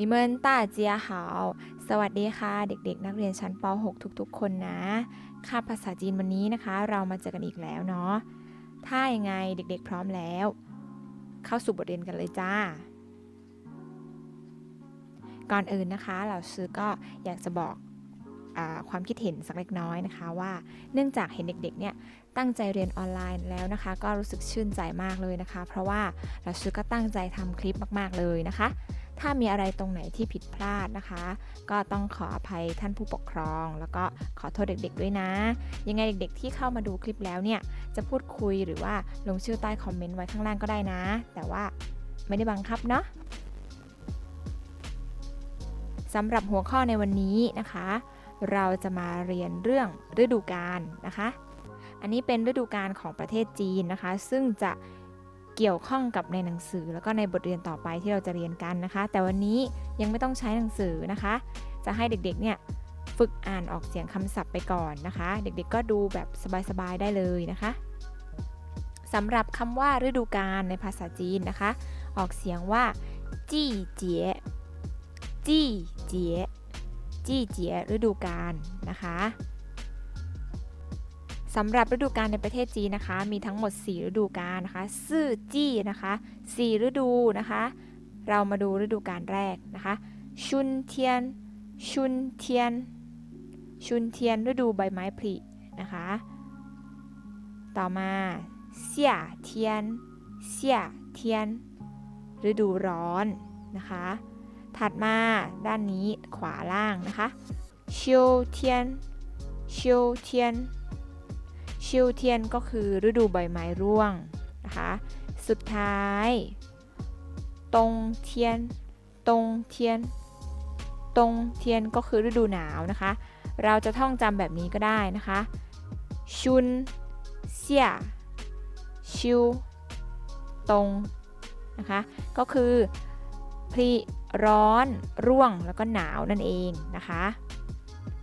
นิเมินต้าเจียหาวสวัสดีค่ะ เด็กๆ นักเรียนชั้นป .6 ทุกๆ คนนะค่าภาษาจีนวันนี้นะคะ เรามาเจอกันอีกแล้วเนาะถ้ายังไงเด็กๆ พร้อมแล้ว เข้าสู่บทเรียนกันเลยจ้า ก่อนอื่นนะคะเราซื้อก็อยากจะบอกอความคิดเห็นสักเล็กน้อยนะคะว่าเนื่องจากเห็นเด็กๆเนี่ยตั้งใจเรียนออนไลน์แล้วนะคะ ก็รู้สึกชื่นใจมากเลยนะคะ เพราะว่าเราซื้อก็ตั้งใจทำคลิปมากๆเลยนะคะ ถ้ามีอะไรตรงไหนที่ผิดพลาดนะคะ ก็ต้องขออภัยท่านผู้ปกครอง แล้วก็ขอโทษเด็กๆด้วยนะ ยังไงเด็กๆที่เข้ามาดูคลิปแล้วเนี่ยจะพูดคุยหรือว่าลงชื่อใต้คอมเมนต์ไว้ข้างล่างก็ได้นะ แต่ว่าไม่ได้บังคับเนาะสำหรับหัวข้อในวันนี้นะคะ เราจะมาเรียนเรื่องฤดูกาลนะคะ อันนี้เป็นฤดูกาลของประเทศจีนนะคะ ซึ่งจะ เกี่ยวข้องกับในหนังสือ แล้วก็ในบทเรียนต่อไปที่เราจะเรียนกันนะคะ แต่วันนี้ยังไม่ต้องใช้หนังสือนะคะ จะให้เด็กๆเนี่ยฝึกอ่านออกเสียงคำศัพท์ไปก่อนนะคะ เด็กๆก็ดูแบบสบายๆได้เลยนะคะสำหรับคำว่าฤดูกาลในภาษาจีนนะคะ ออกเสียงว่าจี้เจี๋ยจี้เจี๋ยจี้เจี๋ยฤดูกาลนะคะ สำหรับฤดูกาลในประเทศจีนนะคะ มีทั้งหมด 4 ฤดูกาลนะคะซื่อจี้นะคะ4ฤดูนะคะ เรามาดูฤดูกาลแรกนะคะชุนเทียนชุนเทียนชุนเทียนฤดูใบไม้ผลินะคะ ต่อมาเสี่ยเทียนเสี่ยเทียน ฤดูร้อนนะคะ ถัดมาด้านนี้ขวาล่างนะคะชิวเทียนชิวเทียน ชิวเทียนก็คือฤดูใบไม้ร่วงนะคะสุดท้ายตงเทียนตงเทียนตงเทียนก็คือฤดูหนาวนะคะ เราจะท่องจำแบบนี้ก็ได้นะคะชุนเสียชิวตงนะคะก็คือพริร้อน ร่วงแล้วก็หนาวนั่นเองนะคะ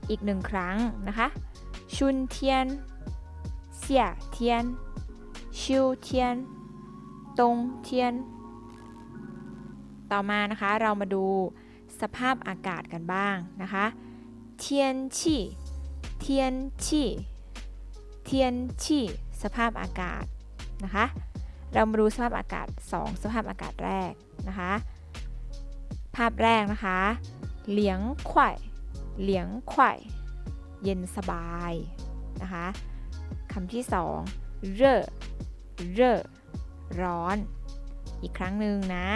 อีกหนึ่งครั้งนะคะชุนเทียน เสี่ยเทียนชิวเทียนตงเทียนต่อมานะคะเรามาดูสภาพอากาศกันบ้างนะคะเทียนชี่เทียนชี่เทียนชี่สภาพอากาศนะคะ เรามาดูสภาพอากาศ 2 สภาพอากาศแรกนะคะ ภาพแรกนะคะ เหลียงไข่เหลียงไข่เย็นสบายนะคะำที่สองเร่อเร่อร้อน อีกครั้งหนึ่งนะ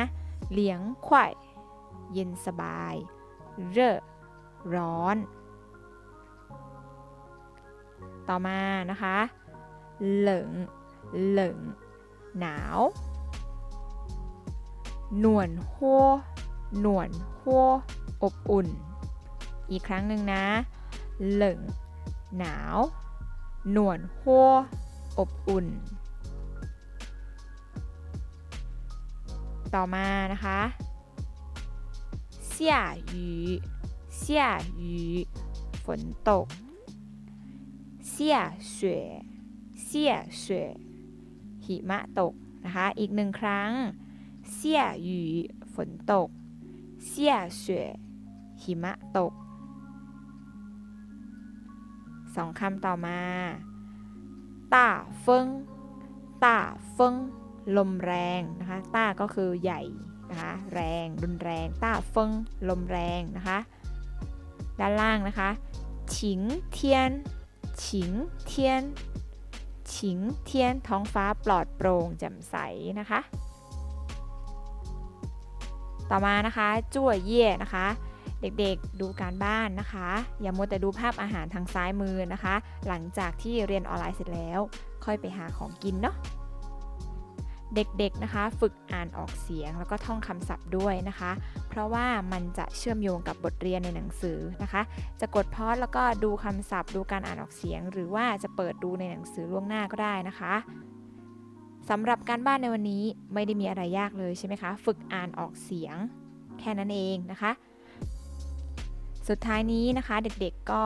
เหลียงไข่เย็นสบาย เร่อร้อน ต่อมานะคะ เหลิง เหลิง หนาว หนวนหัวหนวนหัวอบอุ่น อีกครั้งหนึ่งนะ เหลิง หนาว หนวนหัวอบอุ่น ต่อมานะคะเสี่ยหยูเสี่ยหยูฝนตกเสี่ยเสวยเสี่ยเสวยหิมะตกนะคะ อีกหนึ่งครั้งเสี่ยหยูฝนตกเสี่ยเสวยหิมะตก สองคำต่อมาต้าเฟิงต้าเฟิงลมแรงนะคะต้าก็คือใหญ่นะคะแรงรุนแรงต้าเฟิงลมแรงนะคะด้านล่างนะคะฉิงเทียนฉิงเทียนฉิงเทียนท้องฟ้าปลอดโปร่งแจ่มใสนะคะ ต่อมานะคะจั่วเย่นะคะ เด็กๆดูการบ้านนะคะ อย่ามัวแต่ดูภาพอาหารทางซ้ายมือนะคะ หลังจากที่เรียนออนไลน์เสร็จแล้ว ค่อยไปหาของกินเนาะเด็กๆนะคะ ฝึกอ่านออกเสียงแล้วก็ท่องคำศัพท์ด้วยนะคะ เพราะว่ามันจะเชื่อมโยงกับบทเรียนในหนังสือนะคะ จะกดพอสแล้วก็ดูคำศัพท์ ดูการอ่านออกเสียง หรือว่าจะเปิดดูในหนังสือล่วงหน้าก็ได้นะคะสำหรับการบ้านในวันนี้ไม่ได้มีอะไรยากเลยใช่ไหมคะ ฝึกอ่านออกเสียง แค่นั้นเองนะคะ สุดท้ายนี้นะคะเด็กๆก็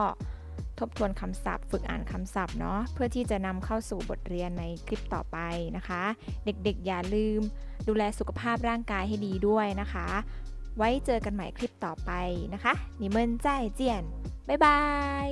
ทบทวนคำศัพท์ ฝึกอ่านคำศัพท์เนาะเพื่อที่จะนำเข้าสู่บทเรียนในคลิปต่อไปนะคะ เด็กๆอย่าลืม ดูแลสุขภาพร่างกายให้ดีด้วยนะคะ ไว้เจอกันใหม่คลิปต่อไปนะคะนิมเมินใจเจียน บ๊ายบาย